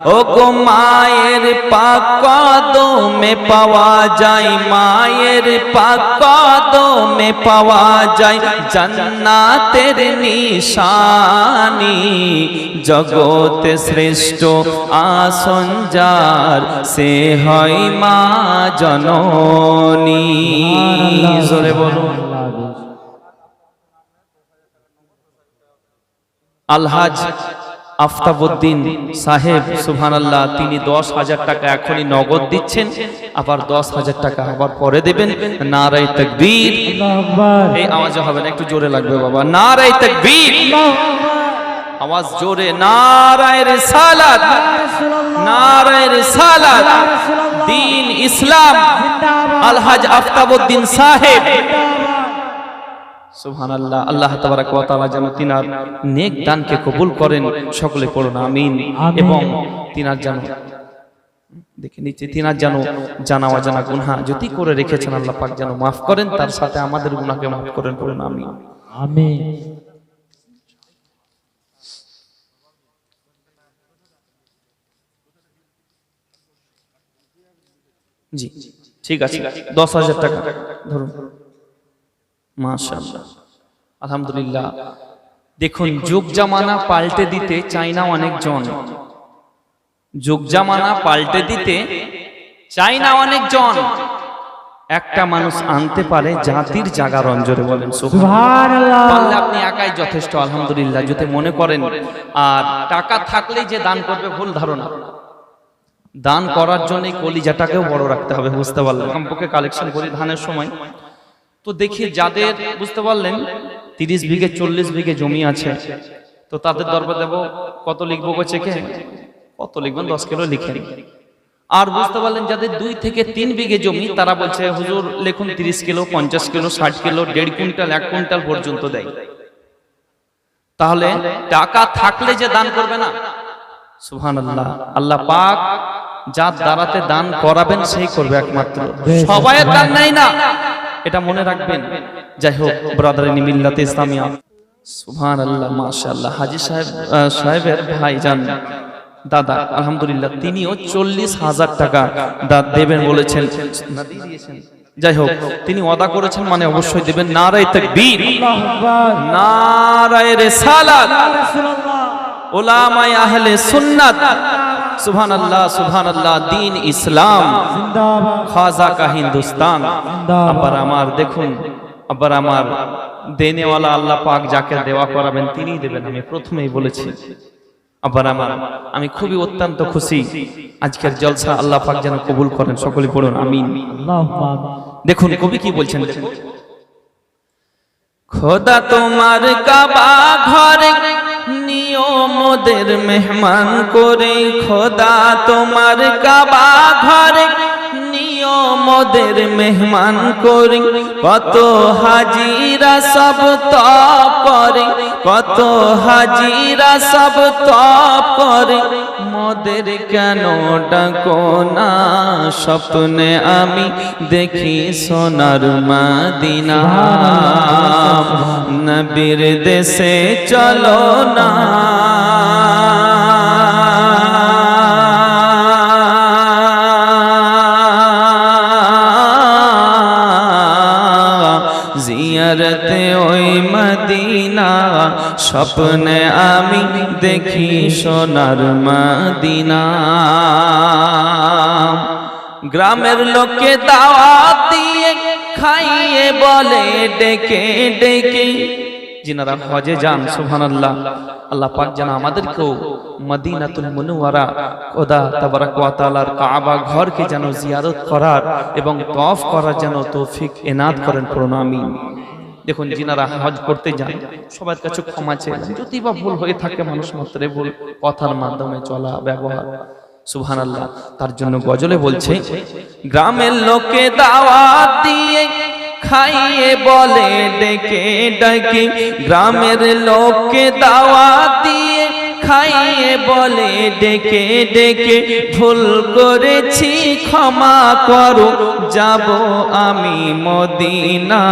ও গো মায়ের পাক কদমে পাওয়া যায় মায়ের পাক কদমে পাওয়া যায় জান্নাতের নিশানি জগতে শ্রেষ্ঠ আসন যার সে হয় মা জননী। জোরে বলো আলহাজ আফতাবুদ্দিন সাহেব সুহান আল্লাহ তিনি দশ হাজার টাকা এখনই নগদ দিচ্ছেন, আবার দশ হাজার টাকা আবার পরে দেবেন। নারাই তকবীর। এই আওয়াজে হবে না, একটু জোরে লাগবে বাবা। নারাই তকবীর। আওয়াজ জোরে। নারায় রিসালাত। নারায় রিসালাত। দিন ইসলাম। আলহাজ আফতাবুদ্দিন সাহেব। সুবহান আল্লাহ আল্লাহ তাবারাক যেন তিনার নেক দানকে কবুল করেন সকলে পড়ুন আমিন। এবং তিনার যেন দেখে নিচে তিনার যেন জানা অজানা গুনহা যদি করে রেখেছেন আল্লাহ পাক যেন মাফ করেন তার সাথে আমাদের গুনাহকে মাফ করেন পড়ুন আমিন। জি ঠিক আছে দশ হাজার টাকা ধরুন। মাশাআল্লাহ। আলহামদুলিল্লাহ। দেখুন যুগ জামানা পাল্টে দিতে চাই না অনেকজন। যুগ জামানা পাল্টে দিতে চাই না অনেকজন। একটা মানুষ আনতে পারে জাতির জাগা রঞ্জরে বলেন পারলে আপনি একাই যথেষ্ট আলহামদুলিল্লাহ যদি মনে করেন। আর টাকা থাকলেই যে দান করবে ভুল ধারণা। দান করার জন্য কলিজাটাকেও বড় রাখতে হবে বুঝতে পারলেন। কমপক্ষে কালেকশন করি ধানের সময়। তো দেখি যাদের বুঝতে পারলেন তিরিশ বিঘে চল্লিশ বিঘে জমি আছে। তো তাদের দরবার দেবো কত লিখব গো চেকে? কত লিখবেন দশ কিলো লিখেন আর বুঝতে পারলেন যাদের দুই থেকে তিন বিঘে জমি তারা বলছে হুজুর লিখুন তিরিশ কিলো পঞ্চাশ কিলো ষাট কিলো দেড় কুইন্টাল এক কুইন্টাল পর্যন্ত দেয়। তাহলে টাকা থাকলে যে দান করবে না। সুহান আল্লাহ আল্লাহ পাক যার দ্বারাতে দান করাবেন সেই করবে একমাত্র। সবাইয়ের দান নেই না। এটা মনে রাখবেন। যাই হোক ব্রাদার মিল্লাতে ইসলামিয়া। সুহান আল্লাহ মাশাআল্লাহ। হাজি সাহেব সাহেবের ভাইজান, দাদা, আলহামদুলিল্লাহ, তিনিও চল্লিশ হাজার টাকা দেবেন বলেছেন। যাই হোক, তিনি ওয়াদা করেছেন মানে অবশ্যই দেবেন। নারায় তাকবীর। নারায় রিসালাত। ওলামায়ে আহলে সুন্নাত। সুবহানাল্লাহ সুবহানাল্লাহ দিন ইসলাম। খাজা কা হিন্দুস্তান। আবার আমার দেখুন আবার আমার দেনেওয়ালা আল্লাহ পাক যাকে দেওয়া করাবেন তিনিই দেবেন আমি প্রথমেই বলেছি। আবার আমার আমি খুবই অত্যন্ত খুশি আজকের জলসা আল্লাহ পাক যেন কবুল করেন সকলে পড়ুন আমিন। দেখুন কবি কি বলছেন খোদা তোমার কাবা ঘরে নিয়মদের মেহমান করে খোদা তোমার কাবা ঘরে নিয়মদের মেহমান করে কত হাজিরা সব তপ করে কত হাজিরা সব তপ করে। মদের কেন ডাকো না? স্বপ্নে আমি দেখি সোনার মাদিনা। নবীর দেশে চলো না। স্বপ্নে আমি দেখি সোনার মদিনা। গ্রামের লোককে দাওয়াত দিয়ে খাইয়ে বলে, ডেকে ডেকে। যিনারা হজে যান, সুবহানাল্লাহ। আল্লাহ পাক যেন আমাদেরকেও মদিনাতুল মুনওয়ারা, খোদা তাবারাক ওয়া তাআলার কাবা ঘরকে যেন জিয়ারত করার এবং তওয়াফ করার যেন তৌফিক এনাত করেন আমিন। দেখুন যিনারা হজ করতে যান সবার কাছে ক্ষমা চেয়ে যদি বা ভুল হয়ে থাকে মানুষ মাত্রে ভুল কথার মাধ্যমে চলা ব্যবহার। সুবহানাল্লাহ তার জন্য গজলে বলছে গ্রামের লোকে দাওয়াত দিয়ে খাইয়ে বলে ডেকে ডেকে গ্রামের লোকে দাওয়াত খাইয়ে বলে, ডেকে ডেকে ভুল করেছি, ক্ষমা করো। যাব আমি মদিনা,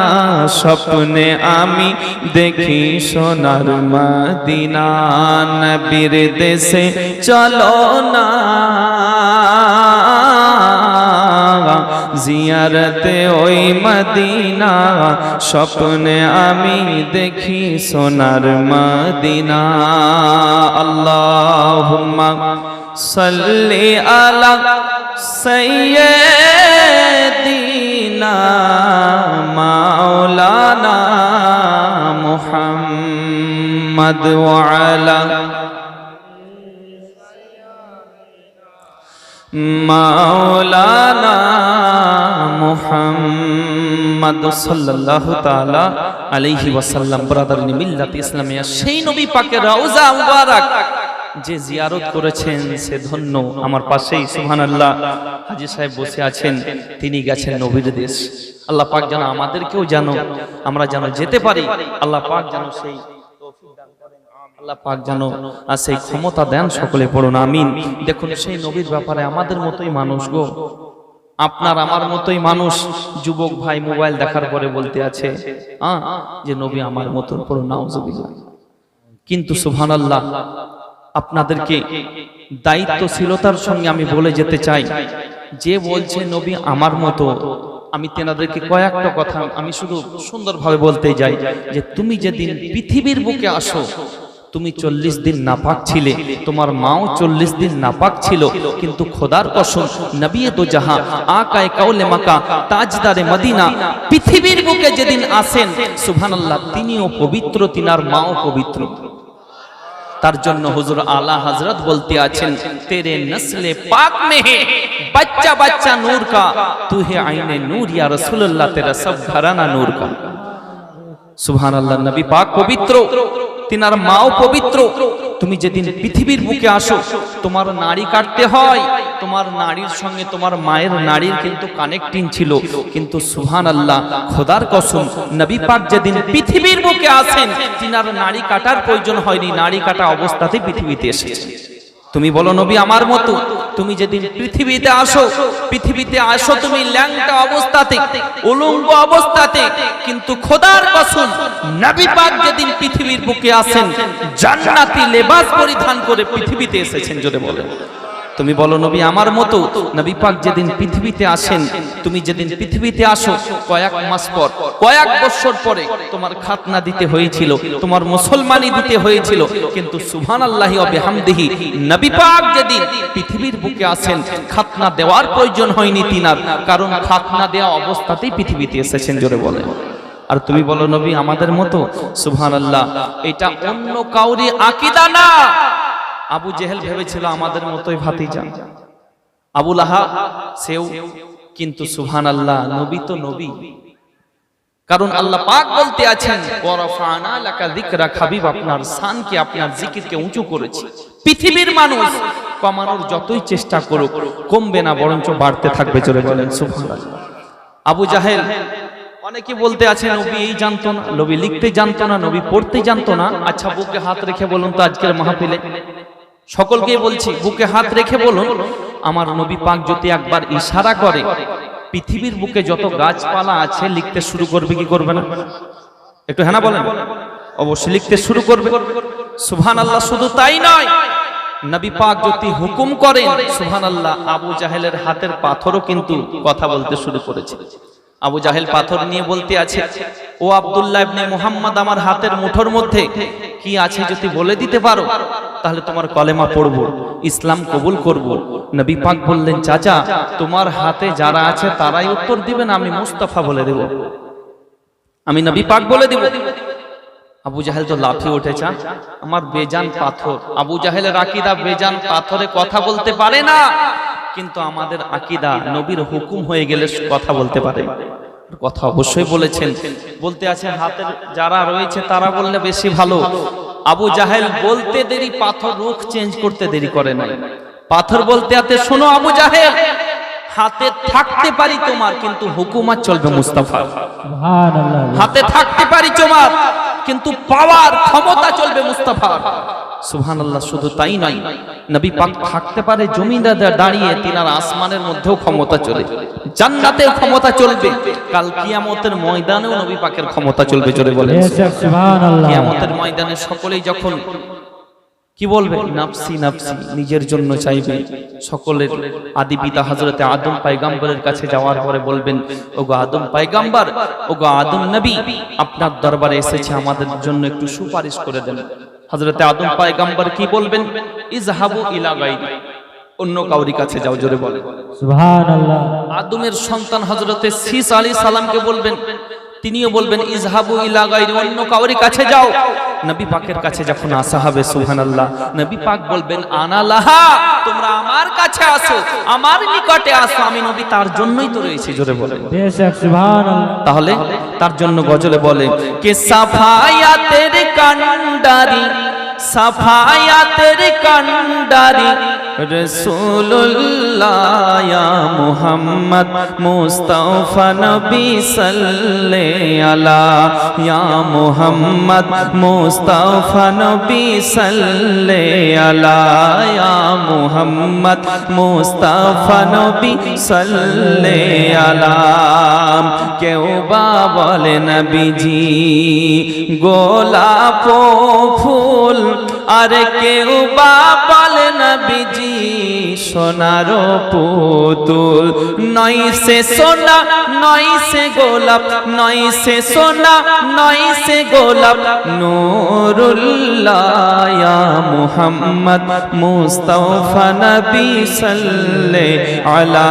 স্বপ্নে আমি দেখি সোনার মদিনা। নবীর দেশে চলো না। জিয়ারতে ওই মদিনা, স্বপ্নে আমি দেখি সোনার মদিনা। আল্লাহুম্মা সাল্লি আলা সাইয়্যিদিনা মাওলানা মুহাম্মদ ওয়া মাওলানা মুহাম্মদ সাল্লাল্লাহু তাআলা আলাইহি ওয়াসাল্লাম ব্রাদারিন মিল্লাত ইসলামিয়া, সেই নবী পাকের রওজা মুবারক যে জিয়ারত করেছেন, সে ধন্য। আমার পাশেই, সুবহানাল্লাহ, হাজী সাহেব বসে আছেন, তিনি গেছেন নবীর দেশ। আল্লাহ পাক যেন আমাদেরকেও জানো আমরা যেন যেতে পারি, আল্লাহ পাক যেন সেই আল্লাহ পাক যেন আর সেই ক্ষমতা দেন সকলে পড়ুন, আমিন। দেখুন, সেই নবীর ব্যাপারে আমাদের মতোই মানুষ গো। আপনার আমার মতোই মানুষ। যুবক ভাই মোবাইল দেখার পরে বলতে আছে যে নবী আমার নাউজুবিল্লাহ। কিন্তু সুবহানাল্লাহ, আপনাদেরকে দায়িত্বশীলতার সঙ্গে আমি বলে যেতে চাই, যে বলছে নবী আমার মতো, আমি তেনাদেরকে কয়েকটা কথা আমি শুধু সুন্দরভাবে বলতে যাই, যে তুমি যেদিন পৃথিবীর বুকে আসো তুমি চল্লিশ দিন নাপাক ছিলে। তোমার মাও চল্লিশ দিন নাপাক ছিল। কিন্তু খোদার কসম, নবী তো জাহা আকায় কাউলে মাকা, তাজদারে মদিনা, পৃথিবীর বুকে যেদিন আসেন, সুবহানাল্লাহ, তিনিও পবিত্র, তিনার মাও পবিত্র। তার জন্য হুজুর আলা হজরত বলতে আছেন, তেরে নসলে পাক মে হে, বাচ্চা বাচ্চা নূর কা তু হে আইনে নূর, ইয়া রাসূলুল্লাহ, তেরা সব ঘরানা নূর কা। সুবহানাল্লাহ, নবী পাক পবিত্র। তিনার মাও পবিত্র। তুমি যেদিন পৃথিবীর বুকে আসো, তোমার নারী কাটতে হয়। তোমার নারীর সঙ্গে তোমার মায়ের নারীর কিন্তু কানেক্টিং ছিল। কিন্তু সুহান আল্লাহ খোদার কসম, নবী পাক যেদিন পৃথিবীর বুকে আসেন তিনার নারী কাটার প্রয়োজন হয়নি। নারী কাটা অবস্থাতেই পৃথিবীতে এসেছে। তুমি বলো নবী আমার মতো, তুমি যেদিন পৃথিবীতে আসো পৃথিবীতে আসো তুমি ল্যাংটা অবস্থাতে উলঙ্গ অবস্থাতে, কিন্তু খোদার কসম, নবী পাক যেদিন পৃথিবীর বুকে আসেন, জান্নাতি লেবাস পরিধান করে পৃথিবীতে এসেছেন যদি বলেন। তুমি বলো, নবী আমার মতো নবী পাক যেদিন পৃথিবীতে আসেন, তুমি যেদিন পৃথিবীতে আসো, কয়েক মাস পর, কয়েক বছর পরে তোমার খাতনা দিতে হয়েছিল, তোমার মুসলমানি দিতে হয়েছিল। কিন্তু সুবহান আল্লাহি বিহামদিহি, নবী পাক যেদিন পৃথিবীর বুকে আসেন, খাতনা দেওয়ার প্রয়োজন হয়নি তিনার, কারণ খাতনা দেওয়া অবস্থাতেই পৃথিবীতে এসেছেন জোরে বলে আর তুমি বলো, নবী আমাদের মতো সুবহান আল্লাহ এটা অন্য কাউরি আকিদা না। আবু জেহেল ভেবেছিল আমাদের মতোই ভাতিজা। আবু লাহা সেও কিন্তু সুহান আল্লাহ নবী তো নবী। কারণ আল্লাহ পাক বলতে আছেন আপনার শানকে আপনার জিকিরকে উঁচু করেছি। পৃথিবীর মানুষ কমানোর যতই চেষ্টা করুক কমবে না বরঞ্চ বাড়তে থাকবে। চলে বলেন সুবহানাল্লাহ। আবু জাহেল অনেকে বলতে আছে নবী এই জানতো না নবী লিখতে জানতো না নবী পড়তে জানতো না। আচ্ছা বুকে হাত রেখে বলুন তো আজকের মাহফিলে। সকলকে বলছি বুকে হাত রেখে বলুন আমার নবী পাক যদি একবার ইশারা করে পৃথিবীর বুকে যত গাছপালা আছে লিখতে শুরু করবে কি করবে। না? একটু হ্যাঁ না বলেন। অবশ্যই লিখতে শুরু করবে। সুবহান আল্লাহ শুধু তাই নয়। নবী পাক যদি হুকুম করেন সুবহান আল্লাহ আবু জাহেলের হাতের পাথরও কিন্তু কথা বলতে শুরু করেছে। আবু জাহেল পাথর নিয়ে বলতে আছে, ও আব্দুল্লাহ ইবনে মুহাম্মদ, আমার হাতের মুঠোর মধ্যে কি আছে যদি বলে দিতে পারো, তাহলে তোমার কলেমা পড়ব, ইসলাম কবুল করব। নবী পাক বললেন, চাচা, তোমার হাতে যারা আছে তারাই উত্তর দিবেন, আমি মুস্তাফা বলে দেব। আমি নবী পাক বলে দেব। আবু জাহেল তো লাফিয়ে উঠেছে আমার বেজান পাথর। আবু জাহেলের আকিদা, বেজান পাথরে কথা বলতে পারে না। কিন্তু আমাদের আকিদা নবীর হুকুম হয়ে গেলে কথা বলতে পারে। কথা অবশ্যই বলেছেন। বলতে আছে হাতের যারা রয়েছে তারা বললে বেশি ভালো। আবু জাহেল বলতে দেরি পাথর রুখ চেঞ্জ করতে দেরি করে নাই। পাথর বলতে আতে শোনো আবু জাহেল হাতে থাকতে পারি তোমার কিন্তু হুকুমাত চলবে মুস্তাফা হাতে থাকতে পারি তোমার কিন্তু পাওয়ার ক্ষমতা চলবে মুস্তাফা সুবহানাল্লাহ শুধু তাই নয় নবী পাক থাকতে পারে জমিদার দাঁড়িয়ে তিনার আসমানের মধ্যেও ক্ষমতা চলে জান্নাতেও ক্ষমতা চলবে কাল কিয়ামতের ময়দানেও নবী পাকের ক্ষমতা চলবে চলে বলে সুবহানাল্লাহ। কিয়ামতের ময়দানে সকলেই যখন কি বলবে? নাফসি নাফসি নিজের জন্য চাইবে। সকলের আদি পিতা হজরতে আদম পাইগাম্বরের কাছে যাওয়ার পরে বলবেন ওগো আদম পাইগাম্বার ওগো আদম নবী আপনার দরবারে এসেছে আমাদের জন্য একটু সুপারিশ করে দেন। হজরতে আদম পাইগাম্বার কি বলবেন? ইজহাবু ইলা গাইরি অন্য কাউরি কাছে যাও জোরে বলে। সুবহানাল্লাহ। আদমের সন্তান হজরতে সিস আলাইহিস সালামকে বলবেন তিনিও বলবেন ইজহাবু ইলা গাইরি অন্য কাউরি কাছে যাও। নবী পাকের কাছে যখন আসা হবে সুবহানাল্লাহ নবী পাক বলবেন আনালাহা তোমরা আমার কাছে আসো আমার নিকটে আসো আমি নবী তার জন্যই তো রয়েছি। জোরে বলে। বেশক সুবহানাল্লাহ। তাহলে তার জন্য গজলে বলে কে সাফায়াতের কান্ডারি সাফায়াতের কান্ডারি রসুল্লাহ ইয়া মুহাম্মদ মুস্তাফা নবী সাল্লে আলা ইয়া মুহাম্মদ মুস্তাফা নবী সাল্লে আলা ইয়া মুহাম্মদ মুস্তাফা নবী সাল্লে আলা কেউ বা বলে নবীজি গোলাপ ফুল আর কেউ বা বলে বিজি সোনার পুতুল। নয় সে সোনা, নয় সে গোলাপ, নয় সে সোনা, নয় সে গোলাপ। নুরুল্লাহ ইয়া মুহাম্মদ মুস্তাফা নবী সাল্লে আলা